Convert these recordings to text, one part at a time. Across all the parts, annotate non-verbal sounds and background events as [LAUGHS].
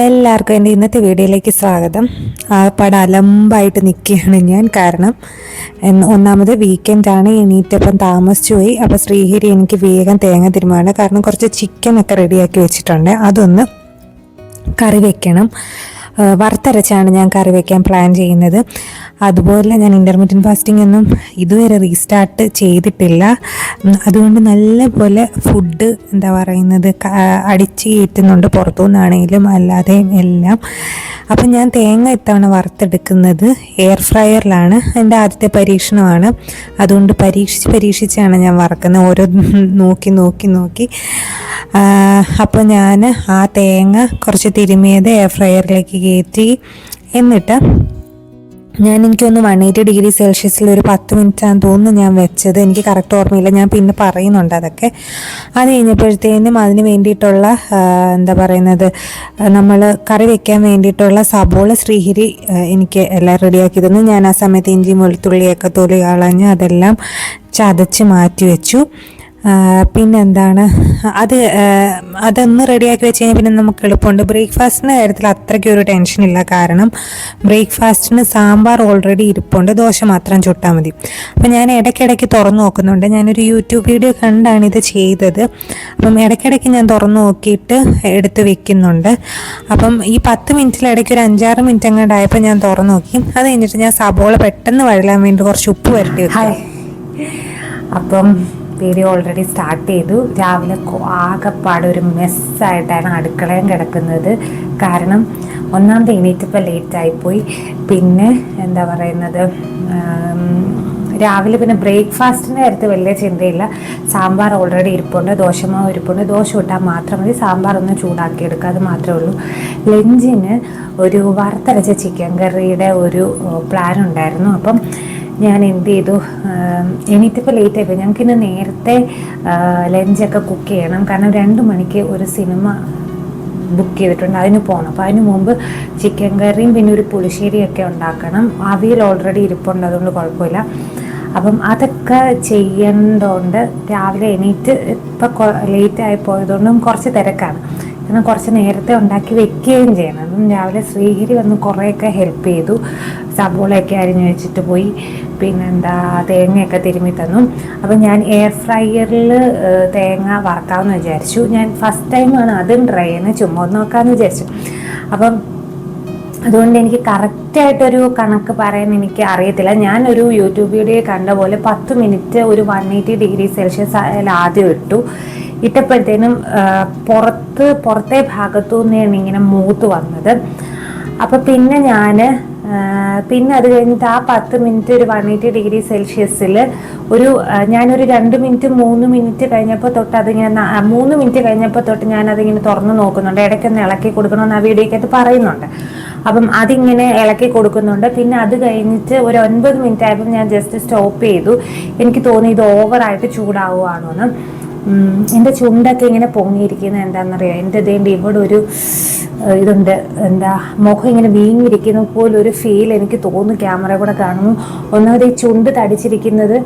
എല്ലാവർക്കും എന്റെ ഇന്നത്തെ വീഡിയോയിലേക്ക് സ്വാഗതം. ആ പടം അലമ്പായിട്ട് നിൽക്കുകയാണ് ഞാൻ. കാരണം ഒന്നാമത് വീക്കെൻഡാണ് എണീറ്റപ്പം താമസിച്ചു പോയി. അപ്പോൾ ശ്രീഹരി എനിക്ക് വേഗം തേങ്ങ തിരുമാണ് കാരണം കുറച്ച് ചിക്കനൊക്കെ റെഡിയാക്കി വെച്ചിട്ടുണ്ട്. അതൊന്ന് കറി വെക്കണം. വറുത്തരച്ചാണ് ഞാൻ കറി വെക്കാൻ പ്ലാൻ ചെയ്യുന്നത്. അതുപോലെ ഞാൻ ഇന്റർമീഡിയറ്റ് ഫാസ്റ്റിംഗ് ഒന്നും ഇതുവരെ റീസ്റ്റാർട്ട് ചെയ്തിട്ടില്ല. അതുകൊണ്ട് നല്ല പോലെ ഫുഡ് എന്താ പറയുന്നത് അടിച്ച് കയറ്റുന്നുണ്ട് പുറത്തുനിന്നാണെങ്കിലും അല്ലാതെയും എല്ലാം. അപ്പം ഞാൻ തേങ്ങ ഇത്തവണ വറുത്തെടുക്കുന്നത് എയർ ഫ്രയറിലാണ് എന്റെ ആദ്യത്തെ പരീക്ഷണമാണ്. അതുകൊണ്ട് പരീക്ഷിച്ച് പരീക്ഷിച്ചാണ് ഞാൻ വറക്കുന്നത്. ഓരോ [LAUGHS] നോക്കി നോക്കി നോക്കി. അപ്പോൾ ഞാൻ ആ തേങ്ങ കുറച്ച് തിരുമിയത് എയർ ഫ്രയറിലേക്ക് കയറ്റി. എന്നിട്ട് ഞാൻ എനിക്കൊന്ന് വൺ എയ്റ്റി ഡിഗ്രി സെൽഷ്യസിൽ ഒരു പത്ത് മിനിറ്റ് ആണെന്ന് തോന്നുന്നു ഞാൻ വെച്ചത്. എനിക്ക് കറക്റ്റ് ഓർമ്മയില്ല. ഞാൻ പിന്നെ പറയുന്നുണ്ട് അതൊക്കെ. അത് കഴിഞ്ഞപ്പോഴത്തേനും അതിന് വേണ്ടിയിട്ടുള്ള എന്താ പറയുന്നത് നമ്മൾ കറി വെക്കാൻ വേണ്ടിയിട്ടുള്ള സബോള ശ്രീഹിരി എനിക്ക് എല്ലാം റെഡിയാക്കി തന്നു ഞാൻ ആ സമയത്ത് ഇഞ്ചി വെളുത്തുള്ളിയൊക്കെ തൊലി കളഞ്ഞ് അതെല്ലാം ചതച്ച് മാറ്റി വെച്ചു. പിന്നെന്താണ്? അത് അതൊന്ന് റെഡിയാക്കി വെച്ച് കഴിഞ്ഞാൽ പിന്നെ നമുക്ക് എളുപ്പമുണ്ട്. ബ്രേക്ക്ഫാസ്റ്റിന്റെ കാര്യത്തിൽ ഒരു ടെൻഷനില്ല കാരണം ബ്രേക്ക്ഫാസ്റ്റിന് സാമ്പാർ ഓൾറെഡി ഇരിപ്പുണ്ട്. ദോശ മാത്രം ചുട്ടാൽ മതി. അപ്പം ഞാൻ ഇടയ്ക്കിടയ്ക്ക് തുറന്നു നോക്കുന്നുണ്ട്. ഞാനൊരു യൂട്യൂബ് വീഡിയോ കണ്ടാണ് ഇത് ചെയ്തത്. അപ്പം ഇടയ്ക്കിടയ്ക്ക് ഞാൻ തുറന്നു നോക്കിയിട്ട് എടുത്ത് വെക്കുന്നുണ്ട്. അപ്പം ഈ പത്ത് മിനിറ്റിലിടയ്ക്ക് ഒരു അഞ്ചാറ് മിനിറ്റ് അങ്ങോട്ടായപ്പോൾ ഞാൻ തുറന്നു നോക്കി. അത് കഴിഞ്ഞിട്ട് ഞാൻ സബോള പെട്ടെന്ന് വഴലാൻ വേണ്ടി കുറച്ച് ഉപ്പ് വരട്ടി വെക്കും. അപ്പം വീഡിയോ ഓൾറെഡി സ്റ്റാർട്ട് ചെയ്തു. രാവിലെ ആകെപ്പാട് ഒരു മെസ്സായിട്ടാണ് അടുക്കളയും കിടക്കുന്നത്. കാരണം ഒന്നാമത് എണീറ്റപ്പോൾ ലേറ്റായിപ്പോയി പിന്നെ എന്താ പറയുന്നത് രാവിലെ പിന്നെ ബ്രേക്ക്ഫാസ്റ്റിന്റെ കാര്യത്തിൽ വലിയ ചിന്തയില്ല. സാമ്പാർ ഓൾറെഡി ഇരിപ്പുണ്ട് ദോശമാവ് ഇരിപ്പുണ്ട്. ദോശ ഇട്ടാൽ മാത്രം മതി. സാമ്പാർ ഒന്ന് ചൂടാക്കി എടുക്കുക അത് മാത്രമേ ഉള്ളൂ. ലഞ്ചിന് ഒരു വറുത്തരച്ച ചിക്കൻ കറിയുടെ ഒരു പ്ലാൻ ഉണ്ടായിരുന്നു. അപ്പം ഞാൻ എന്ത് ചെയ്തു? എണീറ്റപ്പോൾ ലേറ്റ് ആയിപ്പോയി. ഞങ്ങൾക്കിന്ന് നേരത്തെ ലഞ്ചൊക്കെ കുക്ക് ചെയ്യണം. കാരണം രണ്ട് മണിക്ക് ഒരു സിനിമ ബുക്ക് ചെയ്തിട്ടുണ്ട്. അതിന് പോകണം അപ്പോൾ അതിന് മുമ്പ് ചിക്കൻ കറിയും പിന്നെ ഒരു പുളിശ്ശേരിയൊക്കെ ഉണ്ടാക്കണം. അവിയൽ ഓൾറെഡി ഇരിപ്പുണ്ട്. അതുകൊണ്ട് കുഴപ്പമില്ല. അപ്പം അതൊക്കെ ചെയ്യേണ്ടതുകൊണ്ട് രാവിലെ എണീറ്റ് ഇപ്പം ലേറ്റ് ആയി പോയതുകൊണ്ടും കുറച്ച് തിരക്കാണ്. കാരണം കുറച്ച് നേരത്തെ ഉണ്ടാക്കി വെക്കുകയും ചെയ്യണം. അപ്പം രാവിലെ ശ്രീഹരി വന്ന് കുറേയൊക്കെ ഹെൽപ്പ് ചെയ്തു. സബോളയൊക്കെ അരിഞ്ഞു വെച്ചിട്ട് പോയി. പിന്നെന്താ തേങ്ങയൊക്കെ തിരുമ്മി തന്നു. അപ്പം ഞാൻ എയർ ഫ്രൈയറിൽ തേങ്ങ വറക്കാമെന്ന് വിചാരിച്ചു. ഞാൻ ഫസ്റ്റ് ടൈമാണ് അതും ട്രൈ ചെയ്യുന്നത്. ചുമ്മാ നോക്കാമെന്ന് വിചാരിച്ചു. അപ്പം അതുകൊണ്ട് എനിക്ക് കറക്റ്റായിട്ടൊരു കണക്ക് പറയാൻ എനിക്ക് അറിയത്തില്ല. ഞാനൊരു യൂട്യൂബ് വീഡിയോ കണ്ട പോലെ പത്ത് മിനിറ്റ് ഒരു വൺ എയ്റ്റി ഡിഗ്രി സെൽഷ്യസ് ആദ്യം ഇട്ടു. ഇട്ടപ്പോഴത്തേനും ആ, പുറത്ത് പുറത്തെ ഭാഗത്തു നിന്നാണ് ഇങ്ങനെ മൂത്ത് വന്നത്. അപ്പം പിന്നെ ഞാൻ പിന്നെ അത് കഴിഞ്ഞിട്ട് ആ പത്ത് മിനിറ്റ് ഒരു വൺ എയ്റ്റി ഡിഗ്രി സെൽഷ്യസിൽ ഒരു ഞാനൊരു രണ്ട് മിനിറ്റ് മൂന്ന് മിനിറ്റ് കഴിഞ്ഞപ്പോൾ തൊട്ട് അതിങ്ങനെ മൂന്ന് മിനിറ്റ് കഴിഞ്ഞപ്പോൾ തൊട്ട് ഞാൻ അതിങ്ങനെ തുറന്ന് നോക്കുന്നുണ്ട്. ഇടയ്ക്കൊന്ന് ഇളക്കി കൊടുക്കണമെന്ന് ആ വീഡിയോക്കകത്ത് പറയുന്നുണ്ട്. അപ്പം അതിങ്ങനെ ഇളക്കി കൊടുക്കുന്നുണ്ട്. പിന്നെ അത് കഴിഞ്ഞിട്ട് ഒരു ഒൻപത് മിനിറ്റ് ആയപ്പോൾ ഞാൻ ജസ്റ്റ് സ്റ്റോപ്പ് ചെയ്തു. എനിക്ക് തോന്നി ഇത് ഓവറായിട്ട് ചൂടാവുകയാണോ എന്ന് എന്റെ ചുണ്ടൊക്കെ ഇങ്ങനെ പൊങ്ങിയിരിക്കുന്നത് എന്താണെന്നറിയാം എന്റെ ദേണ്ട് ഇവിടെ ഒരു ഇതുണ്ട്. എന്താ മുഖം ഇങ്ങനെ വീങ്ങിയിരിക്കുന്ന പോലെ ഒരു ഫീൽ എനിക്ക് തോന്നുന്നു ക്യാമറ കൂടെ കാണുന്നു. ഒന്നാമത് ഈ ചുണ്ട് തടിച്ചിരിക്കുന്നത്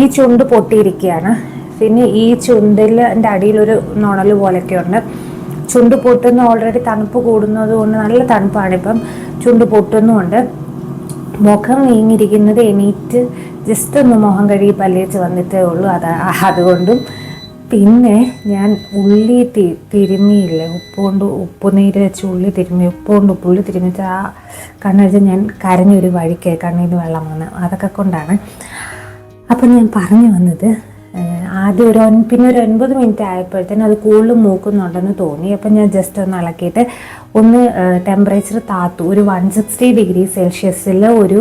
ഈ ചുണ്ട് പൊട്ടിയിരിക്കുകയാണ്. പിന്നെ ഈ ചുണ്ടിൽ എന്റെ അടിയിലൊരു നുണൽ പോലെയൊക്കെ ഉണ്ട്. ചുണ്ട് പൊട്ടുന്ന ഓൾറെഡി തണുപ്പ് കൂടുന്നത് കൊണ്ട് നല്ല തണുപ്പാണ് ഇപ്പം. ചുണ്ട് പൊട്ടുന്നുമുണ്ട്. മുഖം വീങ്ങിയിരിക്കുന്നത് എണീറ്റ് ജസ്റ്റ് ഒന്ന് മുഖം കഴുകി പല്ലിച്ച് വന്നിട്ടേ ഉള്ളൂ. അത് അതുകൊണ്ടും പിന്നെ ഞാൻ ഉള്ളി തി തിരുമിയില്ലേ ഉപ്പ് നീര് വെച്ച് ഉള്ളി തിരുമി ഉപ്പുകൊണ്ട് ഉപ്പുള്ളി തിരുമിച്ച് ആ കണ്ണടിച്ച് ഞാൻ കരഞ്ഞൊരു വഴിക്ക് കണ്ണീന്ന് വെള്ളം വന്ന് അതൊക്കെ കൊണ്ടാണ്. അപ്പം ഞാൻ പറഞ്ഞു വന്നത് ആദ്യം ഒരു പിന്നെ ഒരു ഒൻപത് മിനിറ്റ് ആയപ്പോഴത്തേനും അത് കൂടുതൽ മൂക്കുന്നുണ്ടെന്ന് തോന്നി. അപ്പം ഞാൻ ജസ്റ്റ് ഒന്ന് ഇളക്കിയിട്ട് ഒന്ന് ടെമ്പറേച്ചർ താത്തു. ഒരു വൺ സിക്സ്റ്റി ഡിഗ്രി സെൽഷ്യസിൽ ഒരു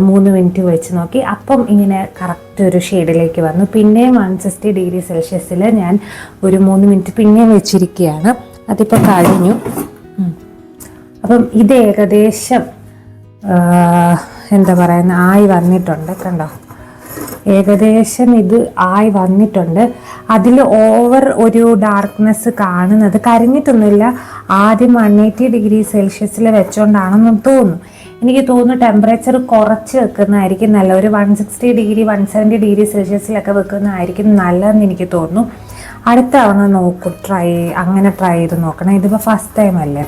മൂന്ന് മിനിറ്റ് വെച്ച് നോക്കി. അപ്പം ഇങ്ങനെ കറക്റ്റ് ഒരു ഷെയ്ഡിലേക്ക് വന്നു. പിന്നെയും വൺ സിക്സ്റ്റി ഡിഗ്രി സെൽഷ്യസിൽ ഞാൻ ഒരു മൂന്ന് മിനിറ്റ് പിന്നെയും വെച്ചിരിക്കുകയാണ്. അതിപ്പോൾ കഴിഞ്ഞു. അപ്പം ഇത് ഏകദേശം എന്താ പറയുന്ന ആയി വന്നിട്ടുണ്ട് കണ്ടോ? ഏകദേശം ഇത് ആയി വന്നിട്ടുണ്ട്. അതിൽ ഓവർ ഒരു ഡാർക്ക്നെസ് കാണുന്നത് കരിഞ്ഞിട്ടൊന്നുമില്ല. ആദ്യം വൺ എയ്റ്റി ഡിഗ്രി സെൽഷ്യസിൽ വെച്ചോണ്ടാണെന്ന് തോന്നുന്നു. എനിക്ക് തോന്നുന്നു ടെമ്പറേച്ചർ കുറച്ച് വെക്കുന്നതായിരിക്കും നല്ല ഒരു one sixty degree one seventy degree സെൽഷ്യസിലൊക്കെ വെക്കുന്നതായിരിക്കും നല്ലതെന്ന് എനിക്ക് തോന്നുന്നു. അടുത്ത തവണ നോക്കും. ട്രൈ അങ്ങനെ ട്രൈ ചെയ്ത് നോക്കണം. ഇതിപ്പോൾ ഫസ്റ്റ് ടൈം അല്ലേ?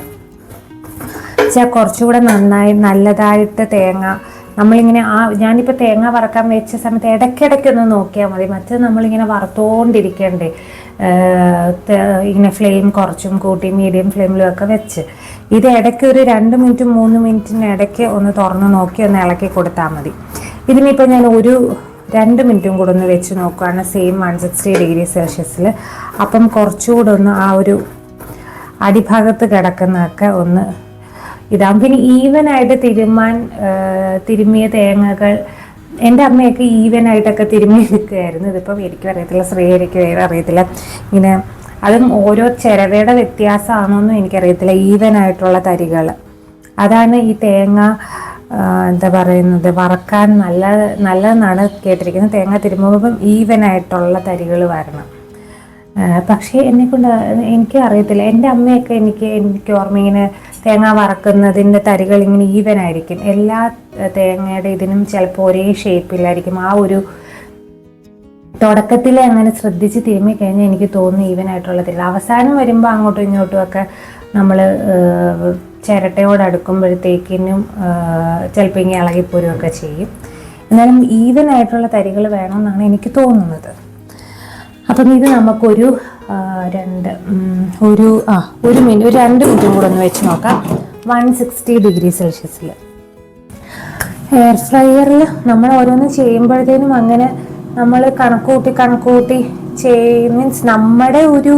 വെച്ചാൽ കുറച്ചുകൂടെ നന്നായി നല്ലതായിട്ട് തേങ്ങ നമ്മളിങ്ങനെ ആ ഞാനിപ്പോൾ തേങ്ങ വറക്കാൻ വെച്ച സമയത്ത് ഇടയ്ക്കിടയ്ക്ക് ഒന്ന് നോക്കിയാൽ മതി. മറ്റത് നമ്മളിങ്ങനെ വറുത്തോണ്ടിരിക്കണ്ടേ. ഏഹ് ഇങ്ങനെ ഫ്ലെയിം കുറച്ചും കൂട്ടി മീഡിയം ഫ്ലെയിമിലും ഒക്കെ വെച്ച്. ഇത് ഇടയ്ക്ക് ഒരു രണ്ട് മിനിറ്റ് മൂന്ന് മിനിറ്റിന് ഇടയ്ക്ക് ഒന്ന് തുറന്ന് നോക്കി ഒന്ന് ഇളക്കി കൊടുത്താൽ മതി. ഇതിനിപ്പോൾ ഞാൻ ഒരു രണ്ട് മിനിറ്റും കൂടെ ഒന്ന് വെച്ച് നോക്കുകയാണ് സെയിം വൺ സിക്സ്റ്റി ഡിഗ്രി സെൽഷ്യസിൽ അപ്പം കുറച്ചുകൂടെ ഒന്ന് ആ ഒരു അടിഭാഗത്ത് കിടക്കുന്നതൊക്കെ ഒന്ന് ഇതാകും പിന്നെ ഈവനായിട്ട് തിരുമാൻ തിരുമിയ തേങ്ങകൾ എന്റെ അമ്മയൊക്കെ ഈവനായിട്ടൊക്കെ തിരുമ്മി എടുക്കുകയായിരുന്നു ഇതിപ്പം എനിക്കും അറിയത്തില്ല ശ്രീഹരിക്കും അറിയത്തില്ല. ഇങ്ങനെ അതും ഓരോ ചിരവയുടെ വ്യത്യാസമാണോന്നും എനിക്കറിയത്തില്ല ഈവനായിട്ടുള്ള തരികൾ അതാണ് ഈ തേങ്ങ എന്താ പറയുന്നത് വറക്കാൻ നല്ല നല്ലതെന്നാണ് കേട്ടിരിക്കുന്നത്. തേങ്ങ തിരുമ്മുമ്പം ഈവനായിട്ടുള്ള തരികൾ വരണം. പക്ഷേ എന്നെ കൊണ്ട് എനിക്ക് അറിയത്തില്ല എന്റെ അമ്മയൊക്കെ എനിക്ക് എനിക്ക് ഓർമ്മ ഇങ്ങനെ തേങ്ങ വറക്കുന്നതിന്റെ തരികൾ ഇങ്ങനെ ഈവൻ ആയിരിക്കും. എല്ലാ തേങ്ങയുടെ ഇതിനും ചിലപ്പോൾ ഒരേ ഷേപ്പിലായിരിക്കും ആ ഒരു തുടക്കത്തിൽ അങ്ങനെ ശ്രദ്ധിച്ച് തിരുമ്മി കഴിഞ്ഞാൽ എനിക്ക് തോന്നുന്നു ഈവൻ ആയിട്ടുള്ളതില്ല അവസാനം വരുമ്പോൾ അങ്ങോട്ടും ഇങ്ങോട്ടും ഒക്കെ നമ്മൾ ചിരട്ടയോട് അടുക്കുമ്പോഴത്തേക്കിനും ചിലപ്പോൾ ഇങ്ങനെ ഇളകിപ്പോരുകയൊക്കെ ചെയ്യും. എന്നാലും ഈവൻ ആയിട്ടുള്ള തരികൾ വേണമെന്നാണ് എനിക്ക് തോന്നുന്നത്. അപ്പം ഇത് നമുക്കൊരു രണ്ട് ഒരു ആ ഒരു മിനിറ്റ് ഒരു രണ്ട് മിനിറ്റും കൂടെ ഒന്ന് വെച്ച് നോക്കാം. വൺ സിക്സ്റ്റി ഡിഗ്രി സെൽഷ്യസിൽ എയർ ഫ്രയറിൽ നമ്മൾ ഓരോന്ന് ചെയ്യുമ്പോഴത്തേനും അങ്ങനെ നമ്മൾ കണക്കൂട്ടി കണക്കൂട്ടി ചെയ് മീൻസ് നമ്മുടെ ഒരു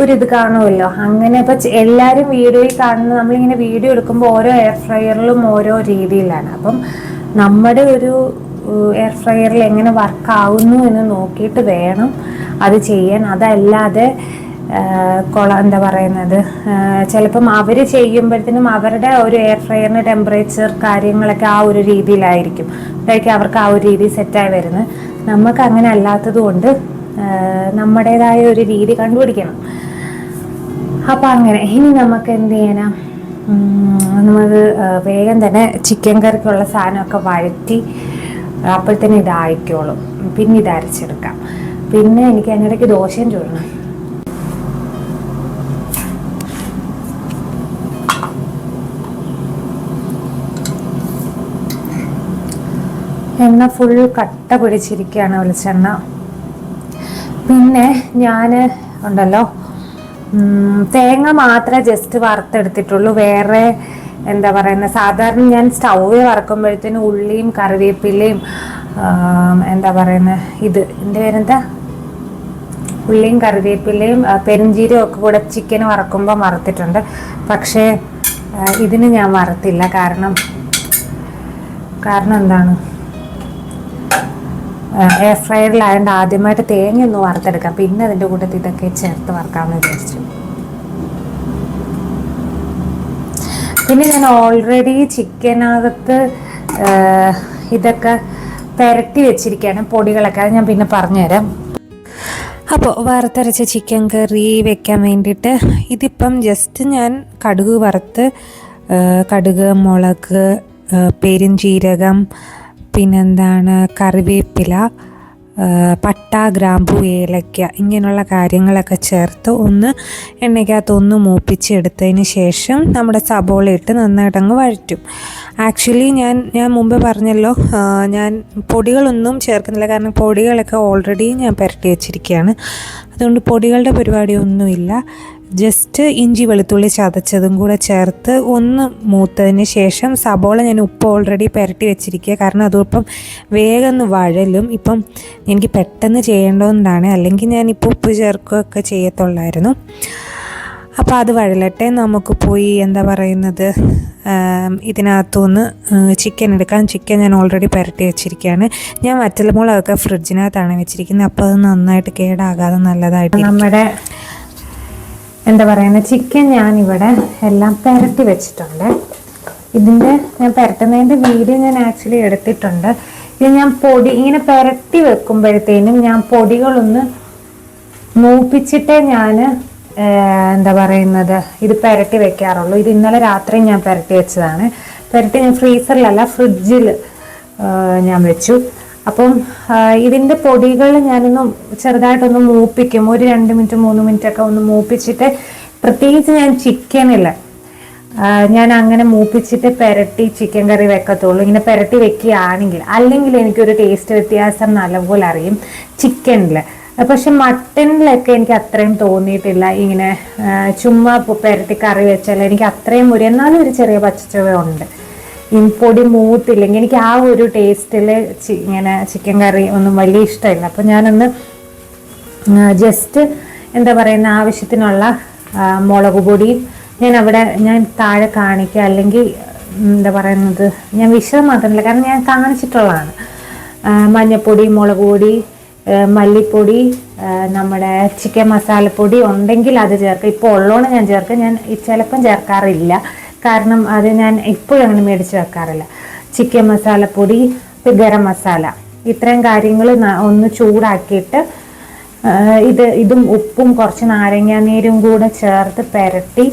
ഒരു ഇത് കാണുമല്ലോ. അങ്ങനെ ഇപ്പം എല്ലാവരും വീഡിയോയിൽ കാണുന്ന നമ്മളിങ്ങനെ വീഡിയോ എടുക്കുമ്പോൾ ഓരോ എയർ ഫ്രയറിലും ഓരോ രീതിയിലാണ്. അപ്പം നമ്മുടെ ഒരു എയർ ഫ്രയറിൽ എങ്ങനെ വർക്ക് ആവുന്നു എന്ന് നോക്കിയിട്ട് വേണം അത് ചെയ്യാൻ അതല്ലാതെ കൊള എന്താ പറയുന്നത് ചിലപ്പം അവർ ചെയ്യുമ്പോഴത്തേനും അവരുടെ ഒരു എയർ ഫ്രയറിന് ടെമ്പറേച്ചർ കാര്യങ്ങളൊക്കെ ആ ഒരു രീതിയിലായിരിക്കും. അതായിരിക്കും അവർക്ക് ആ ഒരു രീതി സെറ്റായി വരുന്നത്. നമുക്ക് അങ്ങനെ അല്ലാത്തത് കൊണ്ട് നമ്മുടേതായ ഒരു രീതി കണ്ടുപിടിക്കണം. അപ്പം അങ്ങനെ ഇനി നമുക്ക് എന്ത് ചെയ്യണം നമുക്ക് വേഗം തന്നെ ചിക്കൻ കറിക്കുള്ള സാധനമൊക്കെ വഴറ്റി അപ്പോഴത്തേനും ഇതായിക്കോളും. പിന്നെ ഇത് അരച്ചെടുക്കാം. പിന്നെ എനിക്ക് അതിനിടയ്ക്ക് ദോശയും ചൂടണം. എണ്ണ ഫുൾ കട്ട പിടിച്ചിരിക്കുകയാണ് വെളിച്ചെണ്ണ. പിന്നെ ഞാൻ ഉണ്ടല്ലോ തേങ്ങ മാത്രമേ ജസ്റ്റ് വറുത്തെടുത്തിട്ടുള്ളൂ. വേറെ എന്താ പറയുന്നത് സാധാരണ ഞാൻ സ്റ്റൗവിൽ വറക്കുമ്പോഴത്തേനും ഉള്ളിയും കറിവേപ്പിലയും എന്താ പറയുന്നത് ഇത്. എന്റെ പേരെന്താ? ഉള്ളിയും കറിവേപ്പിലയും ആ, പെരുംജീരകവും ഒക്കെ കൂടെ ചിക്കൻ വറക്കുമ്പോൾ വറുത്തിട്ടുണ്ട്. പക്ഷേ ഇതിന് ഞാൻ വറുത്തില്ല. കാരണം കാരണം എന്താണ്? എയർ ഫ്രയറിലായതുകൊണ്ട് ആദ്യമായിട്ട് തേങ്ങ ഒന്ന് വറുത്തെടുക്കാം. പിന്നെ അതിന്റെ കൂട്ടത്തിൽ ഇതൊക്കെ ചേർത്ത് വറുക്കാമെന്ന് വിചാരിച്ചു. പിന്നെ ഞാൻ ഓൾറെഡി ചിക്കനകത്ത് ഇതൊക്കെ പെരട്ടി വെച്ചിരിക്കുകയാണ് പൊടികളൊക്കെ. അത് ഞാൻ പിന്നെ പറഞ്ഞുതരാം. അപ്പോൾ വറുത്തരച്ച ചിക്കൻ കറി വെക്കാൻ വേണ്ടിയിട്ട് ഇതിപ്പം ജസ്റ്റ് ഞാൻ കടുക് വറുത്ത് കടുക് മുളക് പെരും ജീരകം പിന്നെന്താണ് കറിവേപ്പില പട്ട ഗ്രാമ്പു ഏലക്ക ഇങ്ങനെയുള്ള കാര്യങ്ങളൊക്കെ ചേർത്ത് ഒന്ന് എണ്ണയ്ക്കകത്ത് ഒന്ന് മൂപ്പിച്ചെടുത്തതിന് ശേഷം നമ്മുടെ സബോള ഇട്ട് നന്നായിട്ട് അങ്ങ് വഴറ്റും. ആക്ച്വലി ഞാൻ ഞാൻ മുമ്പ് പറഞ്ഞല്ലോ ഞാൻ പൊടികളൊന്നും ചേർക്കുന്നില്ല. കാരണം പൊടികളൊക്കെ ഓൾറെഡി ഞാൻ പുരട്ടി വെച്ചിരിക്കുകയാണ്. അതുകൊണ്ട് പൊടികളുടെ പരിപാടിയൊന്നുമില്ല. ജസ്റ്റ് ഇഞ്ചി വെളുത്തുള്ളി ചതച്ചതും കൂടെ ചേർത്ത് ഒന്ന് മൂത്തതിന് ശേഷം സബോള ഞാൻ ഉപ്പ് ഓൾറെഡി പുരട്ടി വെച്ചിരിക്കുക. കാരണം അതിപ്പം വേഗം ഒന്ന് വഴലും. ഇപ്പം എനിക്ക് പെട്ടെന്ന് ചെയ്യേണ്ടതുകൊണ്ടാണ്. അല്ലെങ്കിൽ ഞാനിപ്പോൾ ഉപ്പ് ചേർക്കുകയൊക്കെ ചെയ്യത്തുള്ളായിരുന്നു. അപ്പോൾ അത് വഴലട്ടെ. നമുക്ക് പോയി എന്താ പറയുന്നത് ഇതിനകത്തുനിന്ന് ചിക്കൻ എടുക്കാം. ചിക്കൻ ഞാൻ ഓൾറെഡി പുരട്ടി വെച്ചിരിക്കുകയാണ്. ഞാൻ വറ്റൽമുളകൊക്കെ ഫ്രിഡ്ജിനകത്താണ് വെച്ചിരിക്കുന്നത്. അപ്പോൾ അത് നന്നായിട്ട് കേടാകാതെ നല്ലതായിട്ട് നമ്മുടെ എന്താ പറയുന്നത് ചിക്കൻ ഞാനിവിടെ എല്ലാം പുരട്ടി വെച്ചിട്ടുണ്ട്. ഇതിന്റെ ഞാൻ പുരട്ടുന്നതിന്റെ വീഡിയോ ഞാൻ ആക്ച്വലി എടുത്തിട്ടുണ്ട്. ഇത് ഞാൻ പൊടി ഇങ്ങനെ പുരട്ടി വെക്കുമ്പോഴത്തേനും ഞാൻ പൊടികളൊന്ന് മൂപ്പിച്ചിട്ടേ ഞാൻ എന്താ പറയുന്നത് ഇത് പുരട്ടി വെക്കാറുള്ളൂ. ഇത് ഇന്നലെ രാത്രി ഞാൻ പുരട്ടി വെച്ചതാണ്. പുരട്ടി ഞാൻ ഫ്രീസറിലല്ല ഫ്രിഡ്ജിൽ ഞാൻ വെച്ചു. അപ്പം ഇതിന്റെ പൊടികൾ ഞാനൊന്ന് ചെറുതായിട്ടൊന്ന് മൂപ്പിക്കും. ഒരു രണ്ട് മിനിറ്റ് മൂന്ന് മിനിറ്റ് ഒക്കെ ഒന്ന് മൂപ്പിച്ചിട്ട് പ്രത്യേകിച്ച് ഞാൻ ചിക്കനില്ല ഞാൻ അങ്ങനെ മൂപ്പിച്ചിട്ട് പെരട്ടി ചിക്കൻ കറി വെക്കത്തുള്ളൂ. ഇങ്ങനെ പെരട്ടി വെക്കുകയാണെങ്കിൽ അല്ലെങ്കിൽ എനിക്കൊരു ടേസ്റ്റ് വ്യത്യാസം നല്ലപോലെ അറിയും ചിക്കനിൽ പക്ഷെ മട്ടനിലൊക്കെ എനിക്ക് അത്രയും തോന്നിയിട്ടില്ല. ഇങ്ങനെ ചുമ്മാ പെരട്ടി കറി വെച്ചാൽ എനിക്ക് അത്രയും ഒരു എന്നാലും ഒരു ചെറിയ പച്ചച്ചുവ ഉണ്ട്. പൊടി മൂത്തില്ലെങ്കിൽ എനിക്ക് ആ ഒരു ടേസ്റ്റിൽ ഇങ്ങനെ ചിക്കൻ കറി ഒന്നും വലിയ ഇഷ്ടമില്ല. അപ്പം ഞാനൊന്ന് ജസ്റ്റ് എന്താ പറയുന്ന ആവശ്യത്തിനുള്ള മുളക് പൊടി ഞാൻ അവിടെ ഞാൻ താഴെ കാണിക്കുക അല്ലെങ്കിൽ എന്താ പറയുന്നത് ഞാൻ വിശദം മാത്രമല്ല കാരണം ഞാൻ കാണിച്ചിട്ടുള്ളതാണ്. മഞ്ഞപ്പൊടി മുളക് പൊടി മല്ലിപ്പൊടി നമ്മുടെ ചിക്കൻ മസാലപ്പൊടി ഉണ്ടെങ്കിൽ അത് ചേർക്കുക ഇപ്പോൾ ഉള്ളതുകൊണ്ട് ഞാൻ ചേർക്കുക ഞാൻ ചിലപ്പം ചേർക്കാറില്ല. കാരണം അത് ഞാൻ ഇപ്പോഴും അങ്ങനെ മേടിച്ച് വെക്കാറില്ല. ചിക്കൻ മസാലപ്പൊടി പൊടി ഗരം മസാല. ഇത്രയും കാര്യങ്ങൾ ഒന്ന് ചൂടാക്കിയിട്ട് ഇത് ഇതും ഉപ്പും കുറച്ച് നാരങ്ങാനീരും കൂടെ ചേർത്ത് പെരട്ടി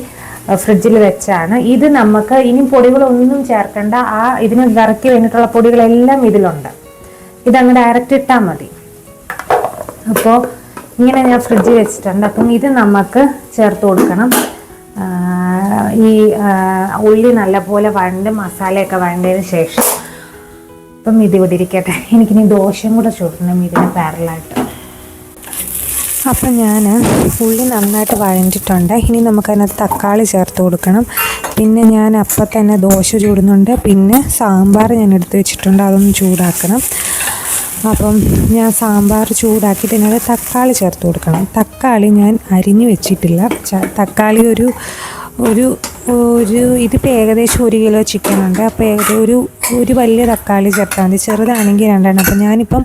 ഫ്രിഡ്ജിൽ വെച്ചാണ്. ഇത് നമുക്ക് ഇനി പൊടികളൊന്നും ചേർക്കണ്ട. ആ ഇതിന് വിറക്കി വേണ്ടിയിട്ടുള്ള പൊടികളെല്ലാം ഇതിലുണ്ട്. ഇതങ്ങ് ഡയറക്റ്റ് ഇട്ടാൽ മതി. അപ്പോൾ ഇങ്ങനെ ഞാൻ ഫ്രിഡ്ജിൽ വെച്ചിട്ടുണ്ട്. അപ്പം ഇത് നമുക്ക് ചേർത്ത് കൊടുക്കണം. ഈ ഉള്ളി നല്ലപോലെ വഴണ്ട് മസാലയൊക്കെ വഴണ്ടതിന് ശേഷം ഇപ്പം ഇത് ഇവിടെ ഇരിക്കട്ടെ. എനിക്കിനി ദോശയും കൂടെ ചുടണം ഇതിന് പാരലായിട്ട് അപ്പം ഞാൻ ഉള്ളി നന്നായിട്ട് വഴഞ്ഞിട്ടുണ്ട് ഇനി നമുക്കതിനകത്ത് തക്കാളി ചേർത്ത് കൊടുക്കണം. പിന്നെ ഞാൻ അപ്പം തന്നെ ദോശ ചൂടുന്നുണ്ട്. പിന്നെ സാമ്പാർ ഞാൻ എടുത്ത് വെച്ചിട്ടുണ്ട്. അതൊന്ന് ചൂടാക്കണം. അപ്പം ഞാൻ സാമ്പാർ ചൂടാക്കിയിട്ട് ഇതിനകത്ത് തക്കാളി ചേർത്ത് കൊടുക്കണം. തക്കാളി ഞാൻ അരിഞ്ഞു വെച്ചിട്ടില്ല. തക്കാളി ഒരു ഒരു ഒരു ഇതിപ്പോൾ ഏകദേശം ഒരു കിലോ ചിക്കൻ ഉണ്ട്. അപ്പോൾ ഏകദേശം ഒരു ഒരു വലിയ തക്കാളി ചേർത്താൽ മതി. ചെറുതാണെങ്കിൽ രണ്ടെണ്ണം. അപ്പം ഞാനിപ്പം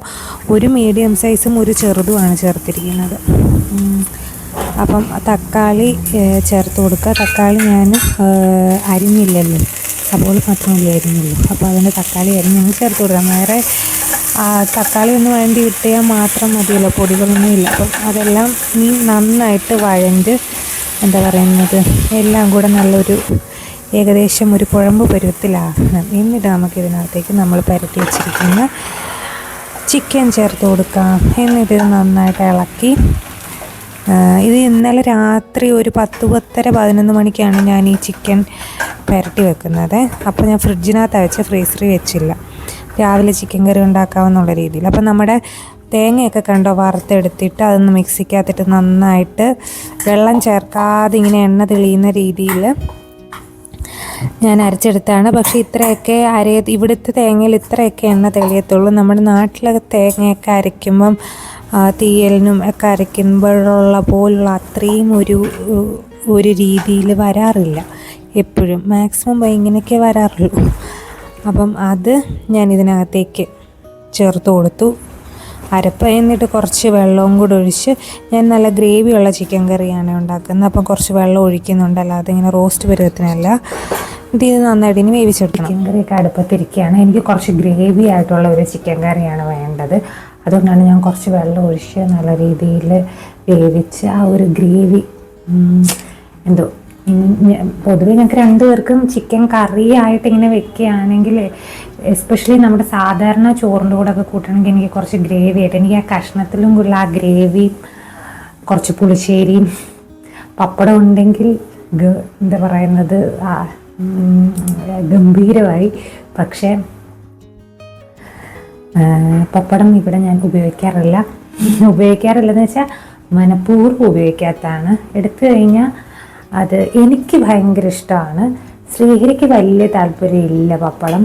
ഒരു മീഡിയം സൈസും ഒരു ചെറുതുമാണ് ചേർത്തിരിക്കുന്നത്. അപ്പം തക്കാളി ചേർത്ത് കൊടുക്കുക. തക്കാളി ഞാൻ അരിഞ്ഞില്ലല്ലോ. അപ്പോൾ മാത്രമല്ല അരിഞ്ഞില്ല അപ്പോൾ അതുകൊണ്ട് തക്കാളി അരിഞ്ഞ് ഞങ്ങൾ ചേർത്ത് കൊടുക്കാം. വേറെ തക്കാളി ഒന്ന് വഴണ്ടി ഇട്ടാൽ മാത്രം മതിയല്ലോ പൊടികളൊന്നും ഇല്ല. അപ്പം അതെല്ലാം നീ നന്നായിട്ട് വഴണ്ട് എന്താ പറയുന്നത് എല്ലാം കൂടെ നല്ലൊരു ഏകദേശം ഒരു കുഴമ്പ് പരുവത്തിലാകണം എന്നിട്ട് നമുക്ക് ഇതിനകത്തേക്ക് നമ്മൾ പരട്ടി വെച്ചിരിക്കുന്ന ചിക്കൻ ചേർത്ത് കൊടുക്കാം. എന്നിട്ട് നന്നായിട്ട് ഇളക്കി ഇത് ഇന്നലെ രാത്രി ഒരു പത്ത് പത്തര പതിനൊന്ന് മണിക്കാണ് ഞാൻ ഈ ചിക്കൻ പുരട്ടി വെക്കുന്നത്. അപ്പോൾ ഞാൻ ഫ്രിഡ്ജിനകത്ത് അയച്ച് ഫ്രീസറിൽ വെച്ചില്ല. രാവിലെ ചിക്കൻ കറി ഉണ്ടാക്കാമെന്നുള്ള രീതിയിൽ. അപ്പം നമ്മുടെ തേങ്ങയൊക്കെ കണ്ടോ വറുത്തെടുത്തിട്ട് അതൊന്ന് മിക്സിക്കകത്തിട്ട് നന്നായിട്ട് വെള്ളം ചേർക്കാതെ ഇങ്ങനെ എണ്ണ തെളിയുന്ന രീതിയിൽ ഞാൻ അരച്ചെടുത്താണ്. പക്ഷേ ഇത്രയൊക്കെ അര ഇവിടുത്തെ തേങ്ങയിൽ ഇത്രയൊക്കെ എണ്ണ തെളിയത്തുള്ളൂ. നമ്മുടെ നാട്ടിലെ തേങ്ങയൊക്കെ അരയ്ക്കുമ്പം തീയലിനും ഒക്കെ അരയ്ക്കുമ്പോഴുള്ള പോലുള്ള അത്രയും ഒരു ഒരു രീതിയിൽ വരാറില്ല. എപ്പോഴും. മാക്സിമം ഇങ്ങനെയൊക്കെ വരാറുള്ളൂ. അപ്പം അത് ഞാൻ ഇതിനകത്തേക്ക് ചേർത്ത് കൊടുത്തു. അരപ്പ് എന്നിട്ട് കുറച്ച് വെള്ളവും കൂടെ ഒഴിച്ച് ഞാൻ നല്ല ഗ്രേവിയുള്ള ചിക്കൻ കറിയാണ് ഉണ്ടാക്കുന്നത്. അപ്പം കുറച്ച് വെള്ളം ഒഴിക്കുന്നുണ്ട് അല്ലാതെ ഇങ്ങനെ റോസ്റ്റ് പരുവത്തിനല്ല. ഇത് നന്നായിട്ട് ഇനി വേവിച്ചെടുക്കണം. ചിക്കൻ കറിയൊക്കെ അടുപ്പത്തിരിക്കുകയാണ്. എനിക്ക് കുറച്ച് ഗ്രേവി ആയിട്ടുള്ള ഒരു ചിക്കൻ കറിയാണ് വേണ്ടത്. അതുകൊണ്ടാണ് ഞാൻ കുറച്ച് വെള്ളം ഒഴിച്ച് നല്ല രീതിയിൽ വേവിച്ച് ആ ഒരു ഗ്രേവി. എന്തോ പൊതുവെ ഞങ്ങൾക്ക് രണ്ടുപേർക്കും ചിക്കൻ കറി ആയിട്ട് ഇങ്ങനെ വെക്കുകയാണെങ്കിൽ എസ്പെഷ്യലി നമ്മുടെ സാധാരണ ചോറിന്റെ കൂടെ ഒക്കെ കൂട്ടണമെങ്കിൽ എനിക്ക് കുറച്ച് ഗ്രേവി ആയിട്ട് എനിക്ക് ആ കഷ്ണത്തിലും ഉള്ള ആ ഗ്രേവി കുറച്ച് പുളിശ്ശേരിയും പപ്പടം ഉണ്ടെങ്കിൽ എന്താ പറയുന്നത് ഗംഭീരമായി. പക്ഷേ പപ്പടം ഇവിടെ ഞാൻ ഉപയോഗിക്കാറില്ല. ഉപയോഗിക്കാറില്ലെന്ന് വെച്ചാൽ മനഃപൂർവം ഉപയോഗിക്കാത്തതാണ്. എടുത്തു കഴിഞ്ഞാൽ അത് എനിക്ക് ഭയങ്കര ഇഷ്ടമാണ്. ശ്രീഹരിക്ക് വലിയ താല്പര്യമില്ല പപ്പടം.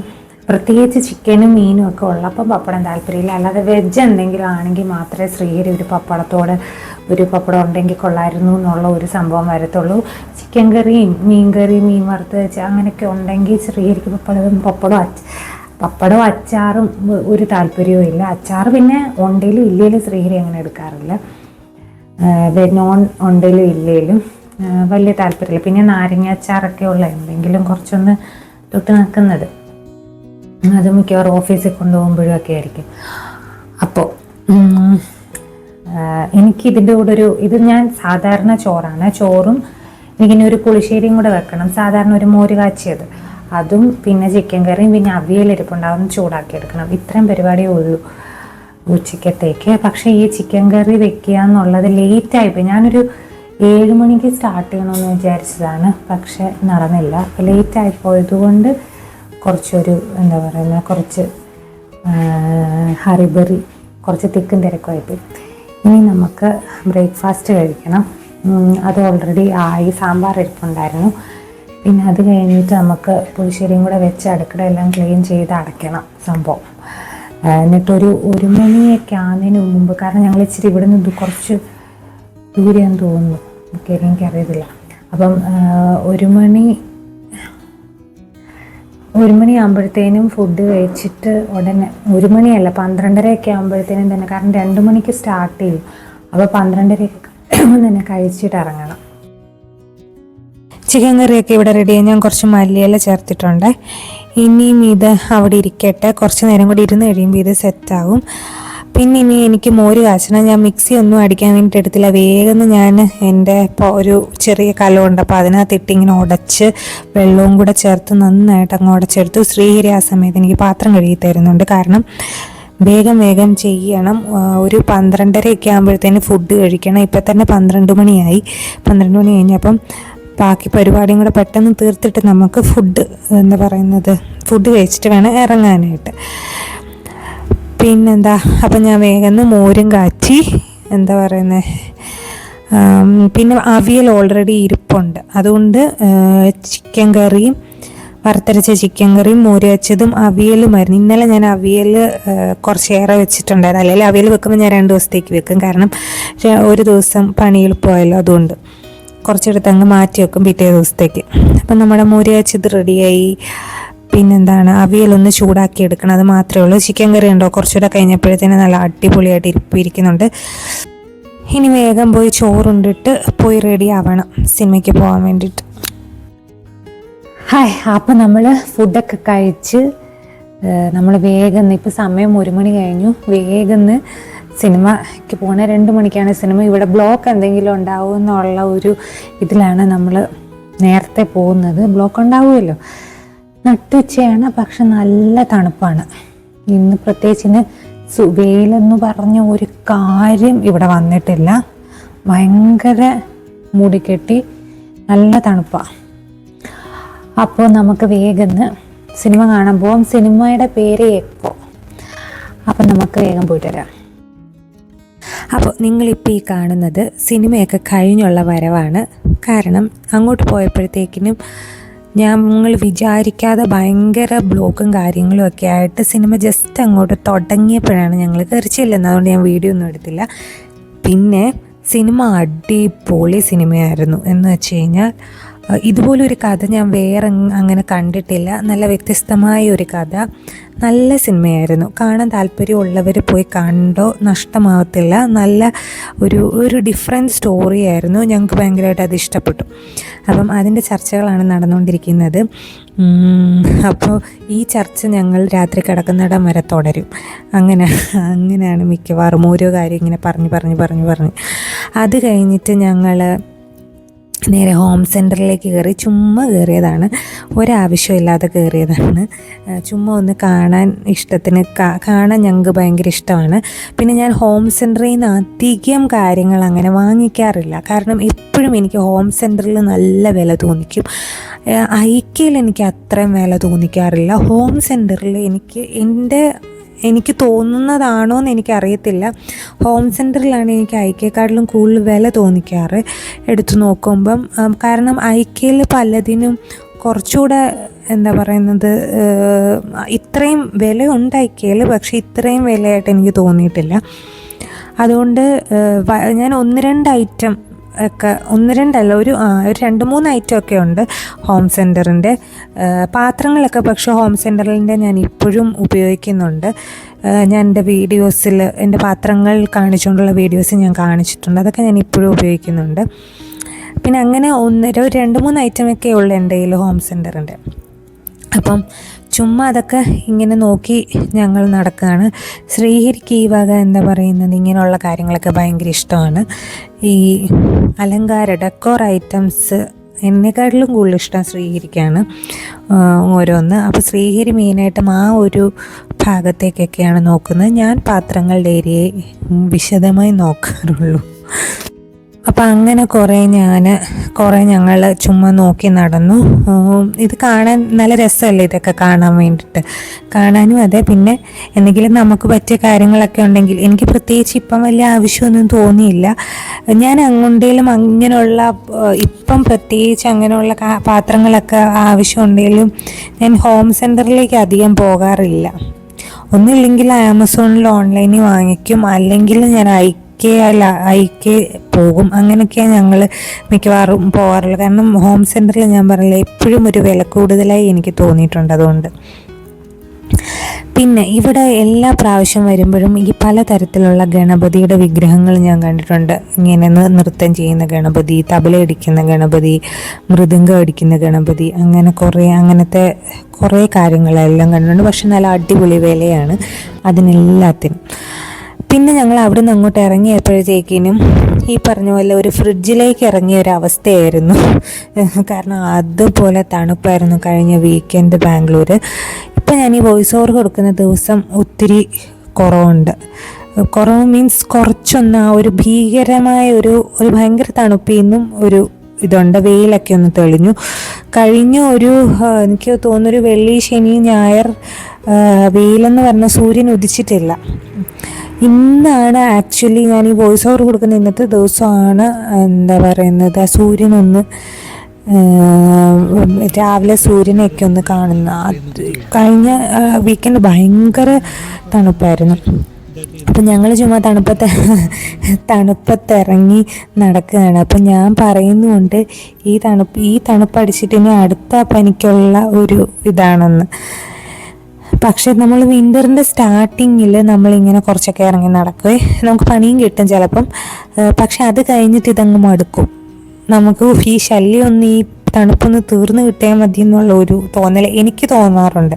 പ്രത്യേകിച്ച് ചിക്കനും മീനും ഒക്കെ ഉള്ളപ്പം പപ്പടം താല്പര്യമില്ല. അല്ലാതെ വെജ് എന്തെങ്കിലും ആണെങ്കിൽ മാത്രമേ ശ്രീഹരി ഒരു പപ്പടത്തോട് ഒരു പപ്പടം ഉണ്ടെങ്കിൽ കൊള്ളായിരുന്നു എന്നുള്ള ഒരു സംഭവം വരത്തുള്ളൂ. ചിക്കൻ കറിയും മീൻ കറിയും മീൻ വറുത്ത് അങ്ങനെയൊക്കെ ഉണ്ടെങ്കിൽ ശ്രീഹരിക്ക് പപ്പടവും പപ്പടം പപ്പടവും അച്ചാറും ഒരു താല്പര്യവും ഇല്ല. അച്ചാർ പിന്നെ ഉണ്ടേലും ഇല്ലേലും ശ്രീഹരി അങ്ങനെ എടുക്കാറില്ല. നോൺ ഉണ്ടേലും ഇല്ലേലും. ആഹ് വലിയ താല്പര്യമില്ല. പിന്നെ നാരങ്ങ അച്ചാറൊക്കെ ഉള്ള എന്തെങ്കിലും കുറച്ചൊന്ന് തൊട്ട് നിൽക്കുന്നത്. അത് മിക്കവാറും ഓഫീസിൽ കൊണ്ടുപോകുമ്പോഴും ഒക്കെ ആയിരിക്കും. അപ്പോൾ എനിക്ക് ഇതിന്റെ കൂടെ ഒരു ഇത് ഞാൻ സാധാരണ ചോറാണ്. ചോറും എനിക്കിനി ഒരു പുളിശ്ശേരിയും കൂടെ വെക്കണം. സാധാരണ ഒരു മോര് കാച്ചിയത്. അതും പിന്നെ ചിക്കൻ കറിയും പിന്നെ അവിയലിരിപ്പുണ്ടാവും ചൂടാക്കി എടുക്കണം. ഇത്രയും പരിപാടി ഉള്ളൂ ഉച്ചക്കത്തേക്ക്. പക്ഷേ ഈ ചിക്കൻ കറി വെക്കുക എന്നുള്ളത് ലേറ്റായിപ്പോയി ഞാനൊരു ഏഴ് മണിക്ക് സ്റ്റാർട്ട് ചെയ്യണമെന്ന് വിചാരിച്ചതാണ്. പക്ഷെ നടന്നില്ല. ലേറ്റായി പോയതുകൊണ്ട് കുറച്ചൊരു എന്താ പറയുക കുറച്ച് ഹറിബറി കുറച്ച് തിക്കും തിരക്കുമായിപ്പോയി ഇനി നമുക്ക് ബ്രേക്ക്ഫാസ്റ്റ് കഴിക്കണം. അത് ഓൾറെഡി ആയി സാമ്പാർ ഇരിപ്പുണ്ടായിരുന്നു. പിന്നെ അത് കഴിഞ്ഞിട്ട് നമുക്ക് പുളിശ്ശേരിയും കൂടെ വെച്ച് അടുക്കളയെല്ലാം ക്ലീൻ ചെയ്ത് അടയ്ക്കണം സംഭവം. എന്നിട്ടൊരു ഒരു മണിയൊക്കെ ആകുന്നതിന് മുമ്പ് കാരണം ഞങ്ങൾ ഇച്ചിരി ഇവിടെ നിന്ന് കുറച്ച് ദൂരെയാന്ന് തോന്നുന്നു. എനിക്ക് എനിക്കറിയത്തില്ല അപ്പം ഒരു മണി ഒരു മണിയാകുമ്പോഴത്തേനും ഫുഡ് കഴിച്ചിട്ട് ഉടനെ ഒരു മണിയല്ല പന്ത്രണ്ടരയൊക്കെ ആകുമ്പോഴത്തേനും തന്നെ കാരണം രണ്ട് മണിക്ക് സ്റ്റാർട്ട് ചെയ്യും. അപ്പോൾ പന്ത്രണ്ടരയൊക്കെ തന്നെ കഴിച്ചിട്ട് ഇറങ്ങണം. ചിക്കൻ കറിയൊക്കെ ഇവിടെ റെഡിയായി ഞാൻ കുറച്ച് മല്ലിയില ചേർത്തിട്ടുണ്ട്. ഇനിയും ഇത് അവിടെ ഇരിക്കട്ടെ. കുറച്ച് നേരം കൂടി ഇരുന്ന് കഴിയുമ്പോൾ ഇത് സെറ്റാകും പിന്നെ ഇനി എനിക്ക് മോര് കാച്ചണം. ഞാൻ മിക്സി ഒന്നും അടിക്കാൻ വേണ്ടിയിട്ട് എടുത്തില്ല. വേഗം ഞാൻ എന്റെ ഒരു ചെറിയ കലമുണ്ട് അപ്പോൾ അതിനകത്തിട്ട് ഇങ്ങനെ ഉടച്ച് വെള്ളവും കൂടെ ചേർത്ത് നന്നായിട്ട് അങ്ങ് ഉടച്ചെടുത്തു. ശ്രീഹരി ആ സമയത്ത് എനിക്ക് പാത്രം കഴുകി തരുന്നുണ്ട്. കാരണം വേഗം വേഗം ചെയ്യണം. ഒരു പന്ത്രണ്ടരയൊക്കെ ആകുമ്പോഴത്തേന് ഫുഡ് കഴിക്കണം. ഇപ്പം തന്നെ പന്ത്രണ്ട് മണിയായി. പന്ത്രണ്ട് മണി കഴിഞ്ഞപ്പം ബാക്കി പരിപാടിയും കൂടെ പെട്ടെന്ന് തീർത്തിട്ട് നമുക്ക് ഫുഡ് എന്താ പറയുന്നത് ഫുഡ് കഴിച്ചിട്ട് വേണം ഇറങ്ങാനായിട്ട്. പിന്നെന്താ? അപ്പം ഞാൻ വേഗം മോരും കാച്ചി. എന്താ പറയുന്നത് പിന്നെ അവിയൽ ഓൾറെഡി ഇരിപ്പുണ്ട്. അതുകൊണ്ട് ചിക്കൻ കറിയും വറുത്തരച്ച ചിക്കൻ കറിയും മോര് വെച്ചതും അവിയലുമായിരുന്നു ഇന്നലെ ഞാൻ അവിയൽ കുറച്ചേറെ വെച്ചിട്ടുണ്ടായിരുന്നു. അല്ലെങ്കിൽ അവിയൽ വെക്കുമ്പോൾ ഞാൻ രണ്ട് ദിവസത്തേക്ക് വെക്കും. കാരണം ഒരു ദിവസം പണിയിൽ എളുപ്പമായല്ലോ അതുകൊണ്ട്. കുറച്ചെടുത്ത് അങ്ങ് മാറ്റി വെക്കും പിറ്റേ ദിവസത്തേക്ക്. അപ്പം നമ്മുടെ മോര് വെച്ചത് റെഡിയായി പിന്നെന്താണ് അവിയലൊന്ന് ചൂടാക്കി എടുക്കണം അത് മാത്രമേ ഉള്ളൂ. ചിക്കൻ കറി ഉണ്ടോ? കുറച്ചുകൂടെ കഴിഞ്ഞപ്പോഴത്തേന് നല്ല അടിപൊളിയായിട്ട് ഇരിപ്പിരിക്കുന്നുണ്ട്. ഇനി വേഗം പോയി ചോറുണ്ടിട്ട് പോയി റെഡി ആവണം സിനിമയ്ക്ക് പോകാൻ വേണ്ടിയിട്ട്. ഹായ് അപ്പം നമ്മൾ ഫുഡൊക്കെ കഴിച്ച് നമ്മൾ വേഗം ഇപ്പോൾ സമയം ഒരു മണി കഴിഞ്ഞു. വേഗം സിനിമയ്ക്ക് പോണേ രണ്ട് മണിക്കാണ് സിനിമ. ഇവിടെ ബ്ലോക്ക് എന്തെങ്കിലും ഉണ്ടാവും എന്നുള്ള ഒരു ഇതിലാണ് നമ്മൾ നേരത്തെ പോകുന്നത്. ബ്ലോക്ക് ഉണ്ടാവുമല്ലോ. നട്ടുച്ചയാണ്. പക്ഷെ നല്ല തണുപ്പാണ്. ഇന്ന് പ്രത്യേകിച്ചിന് വെയിലെന്ന് പറഞ്ഞ ഒരു കാര്യം ഇവിടെ വന്നിട്ടില്ല. ഭയങ്കര മൂടിക്കെട്ടി നല്ല തണുപ്പാണ് അപ്പോൾ നമുക്ക് വേഗം സിനിമ കാണാൻ പോവാം. സിനിമയുടെ പേര് എക്കോ. അപ്പം നമുക്ക് വേഗം പോയിട്ട് വരാം. അപ്പോൾ നിങ്ങളിപ്പോൾ ഈ കാണുന്നത് സിനിമയൊക്കെ കഴിഞ്ഞുള്ള വരവാണ്. കാരണം അങ്ങോട്ട് പോയപ്പോഴത്തേക്കിനും ഞങ്ങൾ വിചാരിക്കാതെ ഭയങ്കര ബ്ലോക്കും കാര്യങ്ങളും ഒക്കെ ആയിട്ട് സിനിമ ജസ്റ്റ് അങ്ങോട്ട് തുടങ്ങിയപ്പോഴാണ് ഞങ്ങൾ കയറി ചെല്ലുന്നത്. അതുകൊണ്ട് ഞാൻ വീഡിയോ ഒന്നും എടുത്തില്ല. പിന്നെ സിനിമ അടിപൊളി സിനിമയായിരുന്നു എന്ന് വെച്ച് കഴിഞ്ഞാൽ ഇതുപോലൊരു കഥ ഞാൻ വേറെ അങ്ങനെ കണ്ടിട്ടില്ല. നല്ല വ്യത്യസ്തമായ ഒരു കഥ. നല്ല സിനിമയായിരുന്നു. കാണാൻ താല്പര്യമുള്ളവർ പോയി കണ്ടോ? നഷ്ടമാവത്തില്ല. നല്ല ഒരു ഒരു ഡിഫറെന്റ് സ്റ്റോറി ആയിരുന്നു. ഞങ്ങൾക്ക് ഭയങ്കരമായിട്ട് അത് ഇഷ്ടപ്പെട്ടു. അപ്പം അതിന്റെ ചർച്ചകളാണ് നടന്നുകൊണ്ടിരിക്കുന്നത്. അപ്പോൾ ഈ ചർച്ച ഞങ്ങൾ രാത്രി കിടക്കുന്നിടം വരെ തുടരും. അങ്ങനെ അങ്ങനെയാണ് മിക്കവാറും ഓരോ കാര്യം ഇങ്ങനെ പറഞ്ഞ് പറഞ്ഞ് പറഞ്ഞ് പറഞ്ഞ്. അത് കഴിഞ്ഞിട്ട് ഞങ്ങൾ നേരെ ഹോം സെന്ററിലേക്ക് കയറി ചുമ്മാ കയറിയതാണ്. ഒരാവശ്യമില്ലാതെ കയറിയതാണ്. ചുമ്മാ ഒന്ന് കാണാൻ ഇഷ്ടത്തിന് കാണാൻ ഞങ്ങൾക്ക് ഭയങ്കര ഇഷ്ടമാണ്. പിന്നെ ഞാൻ ഹോം സെന്ററിൽ നിന്ന് അധികം കാര്യങ്ങൾ അങ്ങനെ വാങ്ങിക്കാറില്ല. കാരണം എപ്പോഴും എനിക്ക് ഹോം സെന്ററിൽ നല്ല വില തോന്നിക്കും. ഐക്യയിൽ എനിക്ക് അത്രയും വില തോന്നിക്കാറില്ല. ഹോം സെന്ററിൽ എനിക്ക് എന്റെ എനിക്ക് തോന്നുന്നതാണോ എന്ന് എനിക്കറിയത്തില്ല ഹോം സെന്ററിലാണ് എനിക്ക് ഐക്യക്കാട്ടിലും കൂടുതൽ വില തോന്നിക്കാറ്. എടുത്തു നോക്കുമ്പം കാരണം ഐക്യയിൽ പലതിനും കുറച്ചുകൂടെ എന്താ പറയുന്നത് ഇത്രയും ഇത്രയും വിലയുണ്ട് ഐക്യയിൽ പക്ഷേ ഇത്രയും വിലയായിട്ട് എനിക്ക് തോന്നിയിട്ടില്ല. അതുകൊണ്ട് ഞാൻ ഒന്ന് രണ്ട് ഐറ്റം ഒക്കെ ഒന്ന് രണ്ടല്ല ഒരു ഒരു രണ്ട് മൂന്ന് ഐറ്റം ഒക്കെ ഉണ്ട് ഹോം സെന്ററിന്റെ പാത്രങ്ങളൊക്കെ പക്ഷേ ഹോം സെന്ററിന്റെ ഞാൻ ഇപ്പോഴും ഉപയോഗിക്കുന്നുണ്ട്. ഞാൻ എന്റെ വീഡിയോസിൽ എന്റെ പാത്രങ്ങൾ കാണിച്ചുകൊണ്ടുള്ള വീഡിയോസ് ഞാൻ കാണിച്ചിട്ടുണ്ട്. അതൊക്കെ ഞാൻ ഇപ്പോഴും ഉപയോഗിക്കുന്നുണ്ട്. പിന്നെ അങ്ങനെ ഒന്ന് ഒരു രണ്ട് മൂന്ന് ഐറ്റമൊക്കെ ഉള്ളു എന്റെ കയ്യിൽ ഹോം സെന്ററിന്റെ അപ്പം ചുമ്മാ അതൊക്കെ ഇങ്ങനെ നോക്കി ഞങ്ങൾ നടക്കുകയാണ് ശ്രീഹരിക്ക് ഈ വക എന്താ പറയുന്നത് ഇങ്ങനെയുള്ള കാര്യങ്ങളൊക്കെ ഭയങ്കര ഇഷ്ടമാണ്. ഈ അലങ്കാര ഡെക്കോർ ഐറ്റംസ് എന്നെക്കാട്ടിലും കൂടുതൽ ഇഷ്ടം ശ്രീഹരിക്കാണ്. ഓരോന്ന്. അപ്പോൾ ശ്രീഹരി മെയിനായിട്ടും ആ ഒരു ഭാഗത്തേക്കൊക്കെയാണ് നോക്കുന്നത്. ഞാൻ പാത്രങ്ങളുടെ ഏരിയയെ വിശദമായി നോക്കാറുള്ളൂ. അപ്പം അങ്ങനെ കുറേ ഞാൻ കുറേ ഞങ്ങൾ ചുമ്മാ നോക്കി നടന്നു. ഇത് കാണാൻ നല്ല രസമല്ലേ ഇതൊക്കെ കാണാൻ വേണ്ടിയിട്ട് കാണാനും അതെ. പിന്നെ എന്തെങ്കിലും നമുക്ക് പറ്റിയ കാര്യങ്ങളൊക്കെ ഉണ്ടെങ്കിൽ എനിക്ക് പ്രത്യേകിച്ച് ഇപ്പം വലിയ ആവശ്യമൊന്നും തോന്നിയില്ല. ഞാൻ അങ്ങോട്ടേലും അങ്ങനെയുള്ള ഇപ്പം പ്രത്യേകിച്ച് അങ്ങനെയുള്ള പാത്രങ്ങളൊക്കെ ആവശ്യമുണ്ടെങ്കിലും ഞാൻ ഹോം സെന്ററിലേക്ക് അധികം പോകാറില്ല. ഒന്നില്ലെങ്കിൽ ആമസോണിൽ ഓൺലൈനിൽ വാങ്ങിക്കും. അല്ലെങ്കിൽ ഞാൻ ഐ കെ അല്ല ഐ കെ പോകും. അങ്ങനെയൊക്കെയാണ് ഞങ്ങൾ മിക്കവാറും പോകാറുള്ളത് കാരണം ഹോം സെന്ററിൽ ഞാൻ പറഞ്ഞില്ല എപ്പോഴും ഒരു വില കൂടുതലായി എനിക്ക് തോന്നിയിട്ടുണ്ട് അതുകൊണ്ട്. പിന്നെ ഇവിടെ എല്ലാ പ്രാവശ്യം വരുമ്പോഴും ഈ പല തരത്തിലുള്ള ഗണപതിയുടെ വിഗ്രഹങ്ങൾ ഞാൻ കണ്ടിട്ടുണ്ട്. ഇങ്ങനെ നൃത്തം ചെയ്യുന്ന ഗണപതി തബല അടിക്കുന്ന ഗണപതി മൃദംഗം അടിക്കുന്ന ഗണപതി അങ്ങനെ കുറേ അങ്ങനത്തെ കുറേ കാര്യങ്ങളെല്ലാം കണ്ടിട്ടുണ്ട്. പക്ഷെ നല്ല അടിപൊളി വിലയാണ് അതിനെല്ലാത്തിനും. പിന്നെ ഞങ്ങൾ അവിടെ നിന്ന് അങ്ങോട്ട് ഇറങ്ങിയപ്പോഴത്തേക്കിനും ഈ പറഞ്ഞ പോലെ ഒരു ഫ്രിഡ്ജിലേക്ക് ഇറങ്ങിയ ഒരു അവസ്ഥയായിരുന്നു. കാരണം അതുപോലെ തണുപ്പായിരുന്നു കഴിഞ്ഞ വീക്കെൻഡ് ബാംഗ്ലൂർ ഇപ്പം ഞാൻ ഈ വോയിസ് ഓവർ കൊടുക്കുന്ന ദിവസം ഒത്തിരി കുറവുണ്ട്. കുറവ് മീൻസ് കുറച്ചൊന്ന് ആ ഒരു ഭീകരമായ ഒരു ഒരു ഭയങ്കര തണുപ്പിൽ നിന്നും ഒരു ഇതുണ്ട്. വെയിലൊക്കെ ഒന്ന് തെളിഞ്ഞു. കഴിഞ്ഞ ഒരു എനിക്ക് തോന്നുന്നൊരു വെള്ളി ശനി ഞായർ വെയിലെന്ന് പറഞ്ഞ സൂര്യൻ ഉദിച്ചിട്ടില്ല. ഇന്നാണ് ആക്ച്വലി ഞാൻ ഈ വോയിസ് ഓവർ കൊടുക്കുന്ന ഇന്നത്തെ ദിവസമാണ് എന്താ പറയുന്നത് ആ സൂര്യനൊന്ന് രാവിലെ സൂര്യനെയൊക്കെ ഒന്ന് കാണുന്ന കഴിഞ്ഞ വീക്കെൻഡ് ഭയങ്കര തണുപ്പായിരുന്നു. അപ്പം ഞങ്ങൾ ചുമ്മാ തണുപ്പത്തെ തണുപ്പത്തിറങ്ങി നടക്കുകയാണ്. അപ്പം ഞാൻ പറയുന്നുണ്ട് ഈ തണുപ്പ് ഈ തണുപ്പ് അടിച്ചിട്ട് ഇനി അടുത്ത പനിക്കുള്ള ഒരു ഇതാണെന്ന്. പക്ഷേ നമ്മൾ വിന്ററിന്റെ സ്റ്റാർട്ടിങ്ങിൽ നമ്മളിങ്ങനെ കുറച്ചൊക്കെ ഇറങ്ങി നടക്കുവേ. നമുക്ക് പണിയും കിട്ടും ചിലപ്പം. പക്ഷെ അത് കഴിഞ്ഞിട്ട് ഇതങ്ങ് മടുക്കും. നമുക്ക് ഈ ശല്യം ഒന്ന് ഈ തണുപ്പൊന്ന് തീർന്നു കിട്ടിയാൽ മതി എന്നുള്ള ഒരു തോന്നൽ എനിക്ക് തോന്നാറുണ്ട്.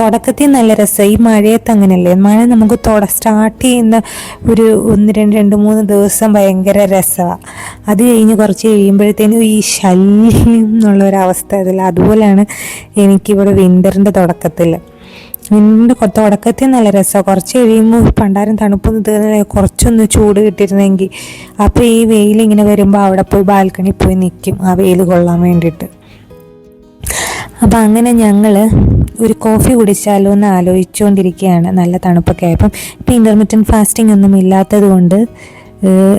തുടക്കത്തിൽ നല്ല രസം. ഈ മഴയത്ത് അങ്ങനെയല്ലേ? മഴ നമുക്ക് തുട സ്റ്റാർട്ട് ചെയ്യുന്ന ഒരു ഒന്ന് രണ്ട് രണ്ട് മൂന്ന് ദിവസം ഭയങ്കര രസമാണ് അത് കഴിഞ്ഞ് കുറച്ച് കഴിയുമ്പോഴത്തേനും ഈ ശല്യം എന്നുള്ള ഒരു അവസ്ഥ അതിൽ. അതുപോലെയാണ് എനിക്കിവിടെ വിന്ററിന്റെ തുടക്കത്തിൽ നിന്റെ തുടക്കത്തിൽ നല്ല രസമാണ് കുറച്ച് കഴിയുമ്പോൾ പണ്ടാരം തണുപ്പൊന്ന് തീർന്നില്ല കുറച്ചൊന്ന് ചൂട് കിട്ടിയിരുന്നെങ്കിൽ അപ്പോൾ ഈ വെയിൽ ഇങ്ങനെ വരുമ്പോൾ അവിടെ പോയി ബാൽക്കണി പോയി നിൽക്കും ആ വെയിൽ കൊള്ളാൻ വേണ്ടിയിട്ട് അപ്പോൾ അങ്ങനെ ഞങ്ങൾ ഒരു കോഫി കുടിച്ചാലോ എന്ന് ആലോചിച്ചുകൊണ്ടിരിക്കുകയാണ് നല്ല തണുപ്പൊക്കെ ആയപ്പം. ഇപ്പം ഇന്റർമീഡിയറ്റ് ഫാസ്റ്റിംഗ് ഒന്നും ഇല്ലാത്തത് കൊണ്ട്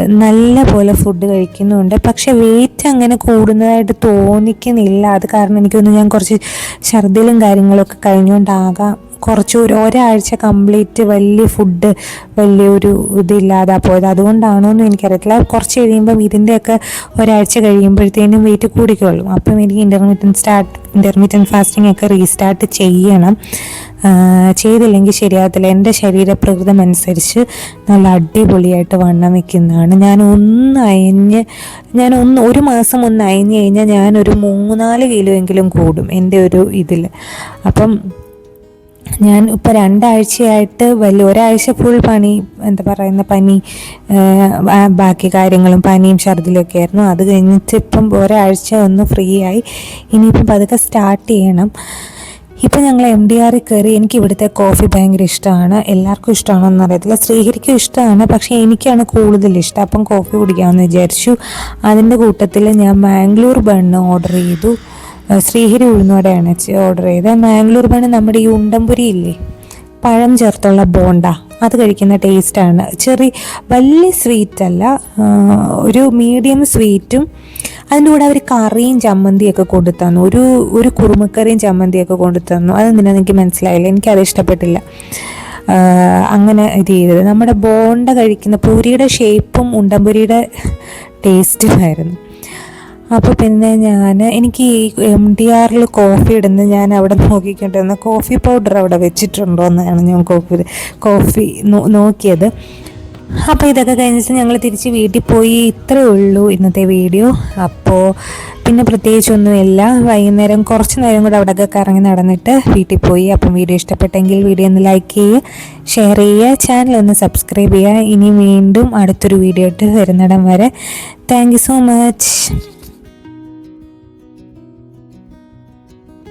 നല്ല പോലെ ഫുഡ് കഴിക്കുന്നുണ്ട്. പക്ഷെ വെയിറ്റ് അങ്ങനെ കൂടുന്നതായിട്ട് തോന്നിക്കുന്നില്ല. അത് കാരണം എനിക്കൊന്ന് ഞാൻ കുറച്ച് ഛർദിലും കാര്യങ്ങളൊക്കെ കഴിഞ്ഞുകൊണ്ടാകാം കുറച്ച് ഒരു ഒരാഴ്ച കംപ്ലീറ്റ് വലിയ ഫുഡ് വലിയൊരു ഇതില്ലാതെ പോയത്. അതുകൊണ്ടാണോ എന്ന് എനിക്കറിയത്തില്ല. കുറച്ച് കഴിയുമ്പം ഇതിന്റെയൊക്കെ ഒരാഴ്ച കഴിയുമ്പോഴത്തേനും വെയിറ്റ് കൂടിക്കൊള്ളും അപ്പം എനിക്ക് ഇന്റർമീഡിയൻ സ്റ്റാർട്ട് ഇന്റർമീഡിയൻ ഫാസ്റ്റിംഗ് ഒക്കെ റീസ്റ്റാർട്ട് ചെയ്യണം. ചെയ്തില്ലെങ്കിൽ ശരിയാകത്തില്ല എന്റെ ശരീരപ്രകൃതം അനുസരിച്ച് നല്ല അടിപൊളിയായിട്ട് വണ്ണം വയ്ക്കുന്നതാണ് ഞാൻ ഒന്ന് അയഞ്ഞ് ഞാൻ ഒന്ന് ഒരു മാസം ഒന്ന് അയഞ്ഞ് കഴിഞ്ഞാൽ ഞാനൊരു മൂന്നാൽ കിലോ എങ്കിലും കൂടും എന്റെ ഒരു ഇതിൽ അപ്പം ഞാൻ ഇപ്പോൾ രണ്ടാഴ്ചയായിട്ട് വലിയ ഒരാഴ്ച ഫുൾ പണി എന്താ പറയുന്ന പനി ബാക്കി കാര്യങ്ങളും പനിയും ഛർദിലൊക്കെ ആയിരുന്നു. അത് കഴിഞ്ഞിട്ട് ഇപ്പം ഒരാഴ്ച ഒന്ന് ഫ്രീ ആയി. ഇനിയിപ്പം പതുക്കെ സ്റ്റാർട്ട് ചെയ്യണം. ഇപ്പം ഞങ്ങൾ എം ഡി ആറിൽ കയറി എനിക്ക് ഇവിടുത്തെ കോഫി ഭയങ്കര ഇഷ്ടമാണ്. എല്ലാവർക്കും ഇഷ്ടമാണോ എന്നറിയത്തില്ല ശ്രീഹരിക്കും ഇഷ്ടമാണ് പക്ഷേ എനിക്കാണ് കൂടുതൽ ഇഷ്ടം. അപ്പം കോഫി കുടിക്കാമെന്ന് വിചാരിച്ചു. അതിന്റെ കൂട്ടത്തിൽ ഞാൻ മാംഗ്ലൂർ ബണ്ണ് ഓർഡർ ചെയ്തു. ശ്രീഹരി ഉഴുന്നുവടയാണ് ഓർഡർ ചെയ്തത്. മാംഗ്ലൂർ ബണ് നമ്മുടെ ഈ ഉണ്ടംപുരി ഇല്ലേ? പഴം ചേർത്തുള്ള ബോണ്ട. അത് കഴിക്കുന്ന ടേസ്റ്റാണ് ചെറിയ വലിയ സ്വീറ്റ് അല്ല ഒരു മീഡിയം സ്വീറ്റും അതിന്റെ കൂടെ അവർ കറിയും ചമ്മന്തിയൊക്കെ കൊണ്ടു തന്നു. ഒരു ഒരു കുറുമക്കറിയും ചമ്മന്തിയൊക്കെ കൊണ്ടു തന്നു. അതെന്തിനാന്ന് എനിക്ക് മനസ്സിലായില്ല. എനിക്കത് ഇഷ്ടപ്പെട്ടില്ല. അങ്ങനെ ഇത് ചെയ്തത്. നമ്മുടെ ബോണ്ട കഴിക്കുന്ന പൂരിയുടെ ഷേപ്പും ഉണ്ടംപുരിയുടെ ടേസ്റ്റുമായിരുന്നു അപ്പോൾ പിന്നെ ഞാൻ എനിക്ക് ഈ എം ഡി ആറിൽ കോഫി ഇടുന്ന ഞാൻ അവിടെ നോക്കിക്കൊണ്ടിരുന്ന കോഫി പൗഡർ അവിടെ വെച്ചിട്ടുണ്ടോ എന്നാണ് ഞാൻ കോഫി കോഫി നോക്കിയത്. അപ്പോൾ ഇതൊക്കെ കഴിഞ്ഞിട്ട് ഞങ്ങൾ തിരിച്ച് വീട്ടിൽ പോയി ഇത്രേ ഉള്ളൂ ഇന്നത്തെ വീഡിയോ. അപ്പോൾ പിന്നെ പ്രത്യേകിച്ചൊന്നുമില്ല. വൈകുന്നേരം കുറച്ച് നേരം കൂടെ അവിടെയൊക്കെ കറങ്ങി നടന്നിട്ട് വീട്ടിൽ പോയി. അപ്പം വീഡിയോ ഇഷ്ടപ്പെട്ടെങ്കിൽ വീഡിയോ ഒന്ന് ലൈക്ക് ചെയ്യുക ഷെയർ ചെയ്യുക ചാനൽ ഒന്ന് സബ്സ്ക്രൈബ് ചെയ്യുക. ഇനി വീണ്ടും അടുത്തൊരു വീഡിയോ ഇട്ട് വരുന്നിടം വരെ. Thank so much